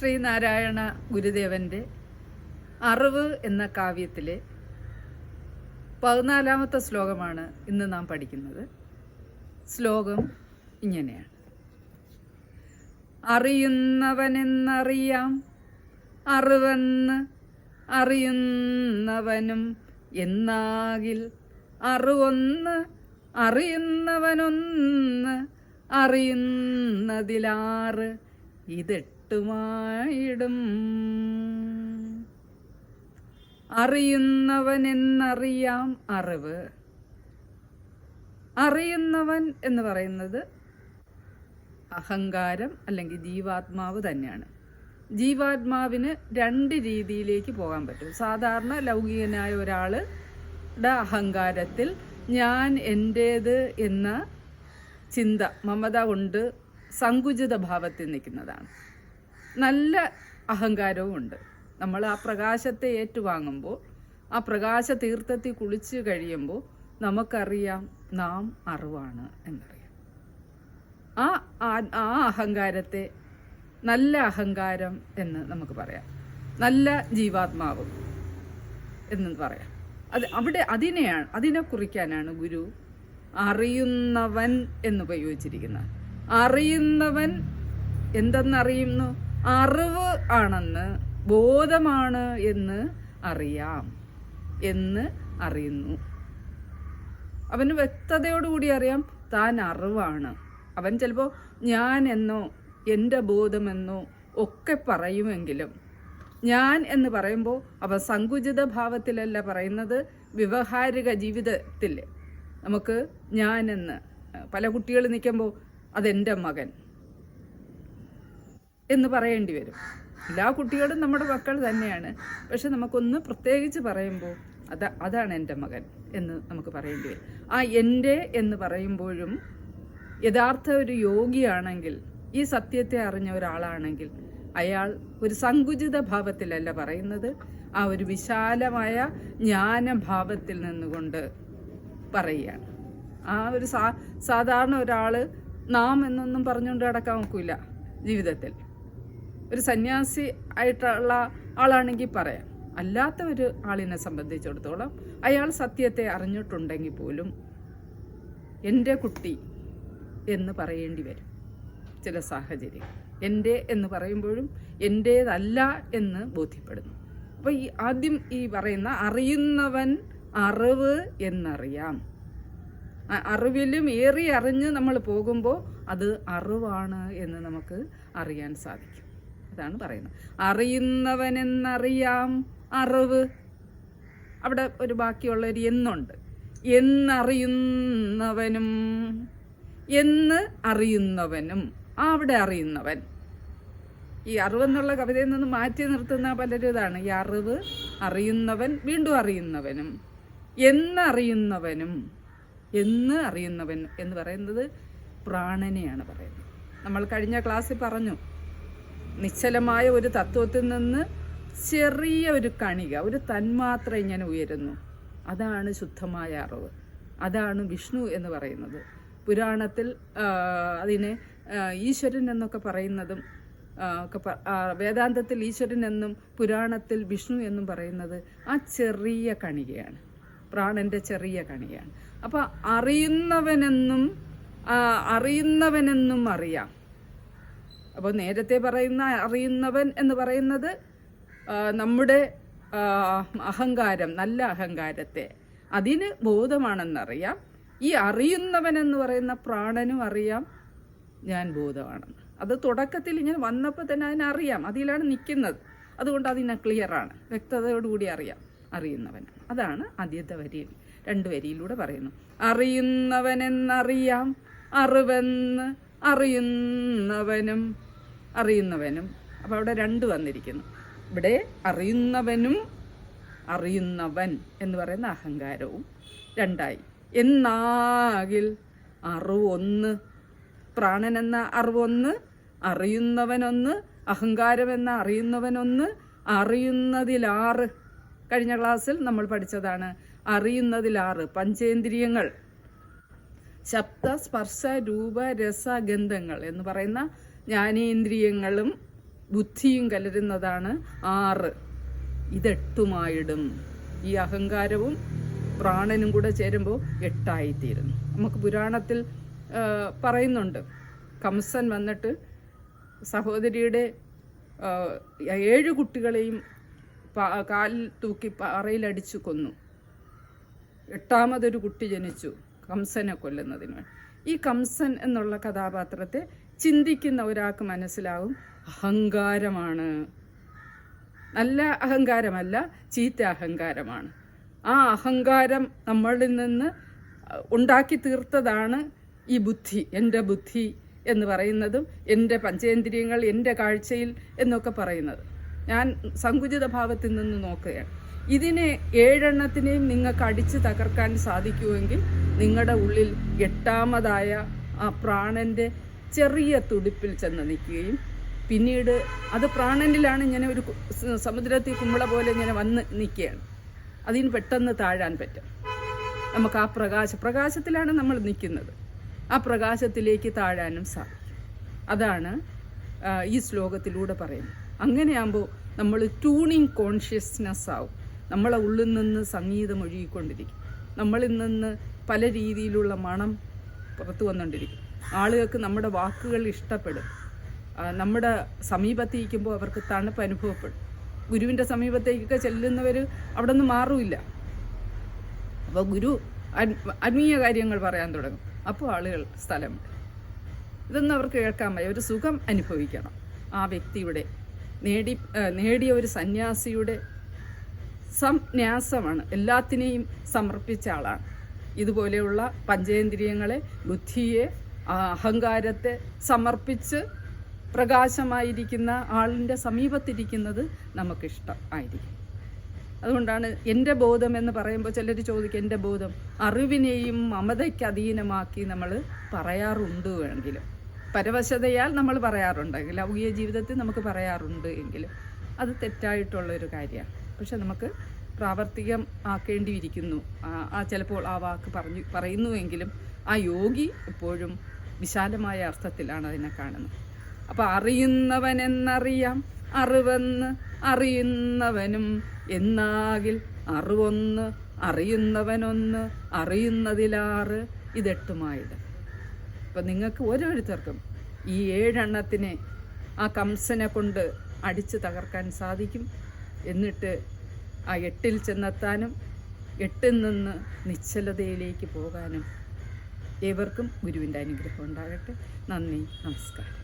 ശ്രീനാരായണ ഗുരുദേവന്റെ അറിവ് എന്ന കാവ്യത്തിലെ പതിനാലാമത്തെ ശ്ലോകമാണ് ഇന്ന് നാം പഠിക്കുന്നത്. ശ്ലോകം ഇങ്ങനെയാണ്. അറിയുന്നവനെന്നറിയാം അറിവെന്ന് അറിയുന്നവനും എന്നാകിൽ അറിവൊന്ന് അറിയുന്നവനൊന്ന് അറിയുന്നതിലാറ് ഇതെട്ടുമായിടും. അറിയുന്നവനെന്നറിയാം അറിവ്. അറിയുന്നവൻ എന്ന് പറയുന്നത് അഹങ്കാരം അല്ലെങ്കിൽ ജീവാത്മാവ് തന്നെയാണ്. ജീവാത്മാവിന് രണ്ട് രീതിയിലേക്ക് പോകാൻ പറ്റും. സാധാരണ ലൗകികനായ ഒരാളുടെ അഹങ്കാരത്തിൽ ഞാൻ എന്റേത് എന്ന ചിന്ത മമത കൊണ്ട് സങ്കുചിത ഭാവത്തിൽ നിൽക്കുന്നതാണ്. നല്ല അഹങ്കാരവും ഉണ്ട്. നമ്മൾ ആ പ്രകാശത്തെ ഏറ്റുവാങ്ങുമ്പോൾ ആ പ്രകാശ തീർത്ഥത്തിൽ കുളിച്ച് കഴിയുമ്പോൾ നമുക്കറിയാം നാം അറിവാണ് എന്നറിയാം. ആ ആ- അഹങ്കാരത്തെ നല്ല അഹങ്കാരം എന്ന് നമുക്ക് പറയാം. നല്ല ജീവാത്മാവ് എന്ന് പറയാം. അത് അവിടെ അതിനെയാണ് അതിനെ കുറിക്കാനാണ് ഗുരു അറിയുന്നവൻ എന്ന് ഉപയോഗിച്ചിരിക്കുന്നത്. അറിയുന്നവൻ എന്തെന്നറിയുന്നു? അറിവ് ആണെന്ന് ബോധമാണ് എന്ന് അറിയാം എന്ന് അറിയുന്നു. അവന് വ്യക്തതയോടുകൂടി അറിയാം താൻ അറിവാണ്. അവൻ ചിലപ്പോൾ ഞാൻ എന്നോ എന്റെ ബോധമെന്നോ ഒക്കെ പറയുമെങ്കിലും ഞാൻ എന്ന് പറയുമ്പോൾ അവ സങ്കുചിത ഭാവത്തിലല്ല പറയുന്നത് വ്യവഹാരിക ജീവിതത്തിൽ. നമുക്ക് ഞാനെന്ന് പല കുട്ടികൾ നിൽക്കുമ്പോൾ അതെന്റെ മകൻ എന്ന് പറയേണ്ടി വരും. എല്ലാ കുട്ടികളും നമ്മുടെ മക്കൾ തന്നെയാണ്. പക്ഷെ നമുക്കൊന്ന് പ്രത്യേകിച്ച് പറയുമ്പോൾ അത് അതാണ് എന്റെ മകൻ എന്ന് നമുക്ക് പറയേണ്ടി വരും. ആ എന്റെ എന്ന് പറയുമ്പോഴും യഥാർത്ഥ ഒരു യോഗിയാണെങ്കിൽ ഈ സത്യത്തെ അറിഞ്ഞ ഒരാളാണെങ്കിൽ അയാൾ ഒരു സങ്കുചിത ഭാവത്തിലല്ല പറയുന്നത്. ആ ഒരു വിശാലമായ ജ്ഞാനഭാവത്തിൽ നിന്നുകൊണ്ട് പറയുകയാണ്. ആ ഒരു സാ സാധാരണ ഒരാൾ നാം എന്നൊന്നും പറഞ്ഞുകൊണ്ട് നടക്കാൻ നോക്കില്ല ജീവിതത്തിൽ. ഒരു സന്യാസി ആയിട്ടുള്ള ആളാണെങ്കിൽ പറയാം. അല്ലാത്ത ഒരു ആളിനെ സംബന്ധിച്ചിടത്തോളം അയാൾ സത്യത്തെ അറിഞ്ഞിട്ടുണ്ടെങ്കിൽ പോലും എന്റെ കുട്ടി എന്ന് പറയേണ്ടി വരും. ചില സാഹചര്യം. എന്റെ എന്ന് പറയുമ്പോഴും എന്റേതല്ല എന്ന് ബോധ്യപ്പെടുന്നു. അപ്പോൾ ഈ ആദ്യം ഈ പറയുന്ന അറിയുന്നവൻ അറിവ് എന്നറിയാം. അറിവിലും ഏറി അറിഞ്ഞ് നമ്മൾ പോകുമ്പോൾ അത് അറിവാണ് എന്ന് നമുക്ക് അറിയാൻ സാധിക്കും. അതാണ് പറയുന്നത്. അറിയുന്നവനെന്നറിയാം അറിവ്. അവിടെ ഒരു ബാക്കിയുള്ള ഒരു എന്നുണ്ട്. എന്നറിയുന്നവനും എന്ന് അറിയുന്നവനും അവിടെ അറിയുന്നവൻ. ഈ അറിവെന്നുള്ള കവിതയിൽ നിന്ന് മാറ്റി നിർത്തുന്ന പലരും ഇതാണ്. ഈ അറിവ് അറിയുന്നവൻ വീണ്ടും അറിയുന്നവനും എന്നറിയുന്നവനും എന്ന് അറിയുന്നവൻ എന്ന് പറയുന്നത് പ്രാണനെയാണ് പറയുന്നത്. നമ്മൾ കഴിഞ്ഞ ക്ലാസ്സിൽ പറഞ്ഞു നിശ്ചലമായ ഒരു തത്വത്തിൽ നിന്ന് ചെറിയ ഒരു കണിക ഒരു തന്മാത്ര ഇങ്ങനെ ഉയരുന്നു. അതാണ് ശുദ്ധമായ അറിവ്. അതാണ് വിഷ്ണു എന്ന് പറയുന്നത്. പുരാണത്തിൽ അതിനെ ഈശ്വരൻ എന്നൊക്കെ പറയുന്നതും ഒക്കെ വേദാന്തത്തിൽ ഈശ്വരൻ എന്നും പുരാണത്തിൽ വിഷ്ണു എന്നും പറയുന്നത് ആ ചെറിയ കണികയാണ്. പ്രാണന്റെ ചെറിയ കണിയാണ് അപ്പോൾ അറിയുന്നവനെന്നും അറിയുന്നവനെന്നും അറിയാം. അപ്പോൾ നേരത്തെ പറയുന്ന അറിയുന്നവൻ എന്ന് പറയുന്നത് നമ്മുടെ അഹങ്കാരം നല്ല അഹങ്കാരത്തെ. അതിന് ബോധമാണെന്നറിയാം. ഈ അറിയുന്നവൻ എന്ന് പറയുന്ന പ്രാണനും അറിയാം. ഞാൻ ബോധമാണെന്ന്. അത് തുടക്കത്തിൽ ഇങ്ങനെ വന്നപ്പോൾ തന്നെ അതിനറിയാം. അതിലാണ് നിൽക്കുന്നത്. അതുകൊണ്ട് അതിനെ ക്ലിയറാണ് വ്യക്തതയോടുകൂടി അറിയാം. അറിയുന്നവനാണ് അതാണ് ആദ്യത്തെ വരിയിൽ രണ്ട് വരിയിലൂടെ പറയുന്നു. അറിയുന്നവനെന്നറിയാം അറിവെന്ന് അറിയുന്നവനും അറിയുന്നവനും. അപ്പോൾ അവിടെ രണ്ട് വന്നിരിക്കുന്നു. ഇവിടെ അറിയുന്നവനും അറിയുന്നവൻ എന്ന് പറയുന്ന അഹങ്കാരവും രണ്ടായി. എന്നാകിൽ അറിവൊന്ന് പ്രാണൻ എന്ന അറിവൊന്ന് അറിയുന്നവനൊന്ന് അഹങ്കാരം എന്ന അറിയുന്നവനൊന്ന് അറിയുന്നതിലാറ്. കഴിഞ്ഞ ക്ലാസ്സിൽ നമ്മൾ പഠിച്ചതാണ് അറിയുന്നതിലാറ് പഞ്ചേന്ദ്രിയങ്ങൾ. ശബ്ദ സ്പർശ രൂപ രസ ഗന്ധങ്ങൾ എന്ന് പറയുന്ന ജ്ഞാനേന്ദ്രിയങ്ങളും ബുദ്ധിയും കലരുന്നതാണ് ആറ്. ഇതെട്ടുമായിടും. ഈ അഹങ്കാരവും പ്രാണനും കൂടെ ചേരുമ്പോൾ എട്ടായിത്തീരുന്നു. നമുക്ക് പുരാണത്തിൽ പറയുന്നുണ്ട്. കംസൻ വന്നിട്ട് സഹോദരിയുടെ ഏഴ് കുട്ടികളെയും കാലിൽ തൂക്കി പാറയിലടിച്ചു കൊന്നു. എട്ടാമതൊരു കുട്ടി ജനിച്ചു. കംസനെ കൊല്ലുന്നതിന്. ഈ കംസൻ എന്നുള്ള കഥാപാത്രത്തെ ചിന്തിക്കുന്ന ഒരാൾക്ക് മനസ്സിലാവും അഹങ്കാരമാണ്. നല്ല അഹങ്കാരമല്ല ചീത്ത അഹങ്കാരമാണ്. ആ അഹങ്കാരം നമ്മളിൽ നിന്ന് ഉണ്ടാക്കി തീർത്തതാണ് ഈ ബുദ്ധി എന്റെ ബുദ്ധി എന്ന് പറയുന്നതും എന്റെ പഞ്ചേന്ദ്രിയങ്ങൾ എന്റെ കാഴ്ചയിൽ എന്നൊക്കെ പറയുന്നത്. ഞാൻ സങ്കുചിത ഭാവത്തിൽ നിന്ന് നോക്കുകയാണ്. ഇതിനെ ഏഴെണ്ണത്തിനെയും നിങ്ങൾക്ക് അടിച്ചു തകർക്കാൻ സാധിക്കുമെങ്കിൽ നിങ്ങളുടെ ഉള്ളിൽ എട്ടാമതായ ആ പ്രാണന്റെ ചെറിയ തുടിപ്പിൽ ചെന്ന് നിൽക്കുകയും പിന്നീട് അത് പ്രാണനിലാണ് ഇങ്ങനെ ഒരു സമുദ്രത്തിൽ കുമ്പള പോലെ ഇങ്ങനെ വന്ന് നിൽക്കുകയാണ്. അതിന് പെട്ടെന്ന് താഴാൻ പറ്റും. നമുക്ക് ആ പ്രകാശ പ്രകാശത്തിലാണ് നമ്മൾ നിൽക്കുന്നത്. ആ പ്രകാശത്തിലേക്ക് താഴാനും സാധിക്കും. അതാണ് ഈ ശ്ലോകത്തിലൂടെ പറയുന്നത്. അങ്ങനെയാകുമ്പോൾ നമ്മൾ ട്യൂണിങ് കോൺഷ്യസ്നെസ് ആവും. നമ്മളെ ഉള്ളിൽ നിന്ന് സംഗീതം ഒഴുകിക്കൊണ്ടിരിക്കും. നമ്മളിൽ നിന്ന് പല രീതിയിലുള്ള മണം പുറത്തു വന്നുകൊണ്ടിരിക്കും ആളുകൾക്ക് നമ്മുടെ വാക്കുകൾ ഇഷ്ടപ്പെടും. നമ്മുടെ സമീപത്തിരിക്കുമ്പോൾ അവർക്ക് തണുപ്പ് അനുഭവപ്പെടും. ഗുരുവിന്റെ സമീപത്തേക്കൊക്കെ ചെല്ലുന്നവർ അവിടെ നിന്ന് മാറില്ല. അപ്പോൾ ഗുരു ആത്മ- ആത്മീയ കാര്യങ്ങൾ പറയാൻ തുടങ്ങും. അപ്പോൾ ആളുകൾ സ്ഥലം ഇതൊന്നും അവർക്ക് കേൾക്കാൻ വയ്യ. ഒരു സുഖം അനുഭവിക്കണം. ആ വ്യക്തിയുടെ നേടി നേടിയ ഒരു സന്യാസിയുടെ സംന്യാസമാണ് എല്ലാത്തിനെയും സമർപ്പിച്ച ആളാണ്. ഇതുപോലെയുള്ള പഞ്ചേന്ദ്രിയങ്ങളെ ബുദ്ധിയെ അഹങ്കാരത്തെ സമർപ്പിച്ച് പ്രകാശമായിരിക്കുന്ന ആളിന്റെ സമീപത്തിരിക്കുന്നത് നമുക്കിഷ്ടം ആയിരിക്കും. അതുകൊണ്ടാണ് എന്റെ ബോധം എന്ന് പറയുമ്പോൾ ചിലർ ചോദിക്കും എന്റെ ബോധം? അറിവിനെയും മമതയ്ക്ക് അധീനമാക്കി നമ്മൾ പറയാറുണ്ട് എങ്കിലും. പരവശതയാൽ നമ്മൾ പറയാറുണ്ടെങ്കിൽ ലൗകിക ജീവിതത്തിൽ നമുക്ക് പറയാറുണ്ട് എങ്കിലും അത് തെറ്റായിട്ടുള്ളൊരു കാര്യമാണ്. പക്ഷെ നമുക്ക് പ്രാവർത്തികം ആക്കേണ്ടിയിരിക്കുന്നു. ആ- ചിലപ്പോൾ ആ വാക്ക് പറഞ്ഞു പറയുന്നുവെങ്കിലും ആ യോഗി എപ്പോഴും വിശാലമായ അർത്ഥത്തിലാണ് അതിനെ കാണുന്നത്. അപ്പോൾ അറിയുന്നവനെന്നറിയാം അറിവെന്ന് അറിയുന്നവനും എന്നാകിൽ അറിവൊന്ന് അറിയുന്നവനൊന്ന് അറിയുന്നതിലാറ് ഇതെട്ടുമായത് അപ്പം നിങ്ങൾക്ക് ഓരോരുത്തർക്കും ഈ ഏഴെണ്ണത്തിനെ ആ കംസനെ കൊണ്ട് അടിച്ചു തകർക്കാൻ സാധിക്കും. എന്നിട്ട് ആ എട്ടിൽ ചെന്നെത്താനും എട്ടിൽ നിന്ന് നിശ്ചലതയിലേക്ക് പോകാനും ഏവർക്കും ഗുരുവിന്റെ അനുഗ്രഹം ഉണ്ടാകട്ടെ. നന്ദി നമസ്കാരം.